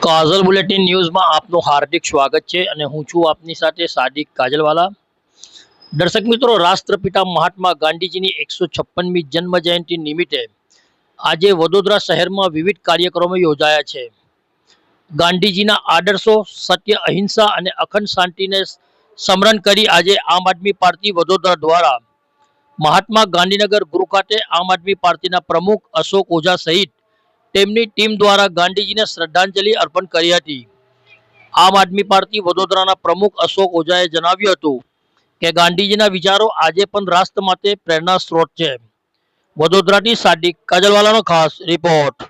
કાજલ bulletin ન્યૂઝમાં આપનું હાર્દિક સ્વાગત છે અને હું છું આપની સાથે સાદિક કાજલવાલા. દર્શક મિત્રો, રાષ્ટ્રપિતા મહાત્મા ગાંધીજીની એકસો છપ્પનમી જન્મ જયંતિ નિમિત્તે આજે વડોદરા શહેરમાં વિવિધ કાર્યક્રમો યોજાયા છે. ગાંધીજીના આદર્શો, સત્ય, અહિંસા અને અખંડ શાંતિને સ્મરણ કરી આજે આમ આદમી પાર્ટી વડોદરા દ્વારા મહાત્મા ગાંધીનગર ગૃહ ખાતે આમ આદમી પાર્ટીના પ્રમુખ અશોક ઓઝા સહિત તેમની ટીમ દ્વારા ગાંધીજીને શ્રદ્ધાંજલિ અર્પણ કરી હતી. આમ આદમી પાર્ટી વડોદરાના પ્રમુખ અશોક ઓઝાએ જણાવ્યું હતું કે ગાંધીજીના વિચારો આજે પણ રાષ્ટ્ર માટે પ્રેરણા સ્ત્રોત છે. વડોદરાથી સાદિક કાજલવાલાનો ખાસ રિપોર્ટ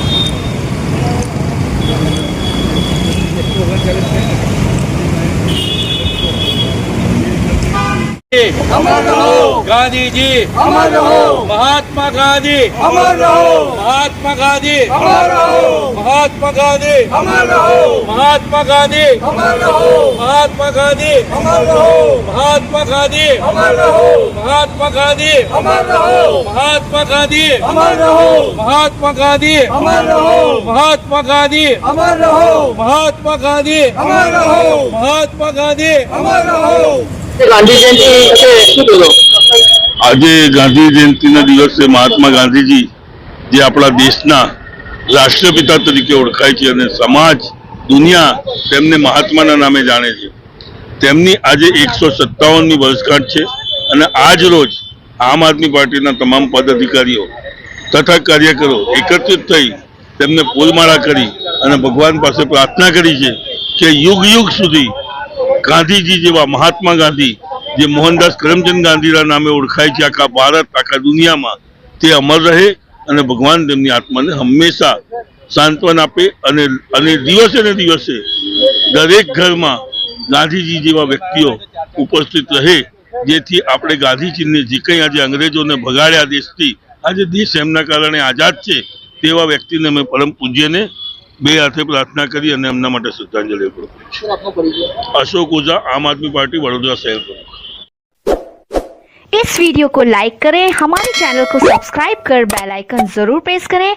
અમર રહો ગાંધીજી અમર રહો મહાત્મા ગાંધી અમર રહો મહાત્મા ગાંધી અમર રહો મહાત્મા ગાંધી અમર રહો મહાત્મા ગાંધી અમર રહો મહાત્મા ગાંધી અમર રહો મહાત્મા ગાંધી અમર રહો મહાત્મા ગાંધી અમર રહો મહાત્મા ગાંધી અમર રહો મહાત્મા ગાંધી અમર રહો મહાત્મા ગાંધી અમર રહો મહાત્મા ગાંધી અમર રહો મહાત્મા ગાંધી અમર રહો આજે ગાંધી જયંતિના દિવસે મહાત્મા ગાંધીજી જે આપણા દેશના રાષ્ટ્રપિતા તરીકે ઓળખાય છે અને સમાજ, દુનિયા તેમને મહાત્માના નામે જાણે છે. તેમની આજે એકસો સત્તાવનની વર્ષગાંઠ છે અને આજ રોજ આમ આદમી પાર્ટીના તમામ પદાધિકારીઓ તથા કાર્યકરો એકત્રિત થઈ તેમને ફૂલમાળા કરી અને ભગવાન પાસે પ્રાર્થના કરી છે કે યુગ યુગ સુધી ગાંધીજી જેવા મહાત્મા ગાંધી, જે મોહનદાસ કરમચંદ ગાંધીના નામે ઓળખાય છે આખા ભારત, આખા દુનિયામાં, તે અમર રહે અને ભગવાન તેમની આત્માને હંમેશા સાંત્વન આપે અને અને દિવસે ને દિવસે દરેક ઘરમાં ગાંધીજી જેવા વ્યક્તિઓ ઉપસ્થિત રહે, જેથી આપણે ગાંધીજીને જે કંઈ આજે અંગ્રેજોને ભગાડ્યા દેશથી, આજે દેશ એમના કારણે આઝાદ છે, તેવા વ્યક્તિને અમે પરમ પૂજ્યને બે હાથે પ્રાર્થના કરી અને એમના માટે શ્રદ્ધાંજલિ અર્પણ કરી છે આપનો પરિચય अशोक ओझा आम आदमी पार्टी वडोदरा शहर प्रमुख इस वीडियो को लाइक करें हमारे चैनल को सब्सक्राइब कर बेल आइकन जरूर प्रेस करें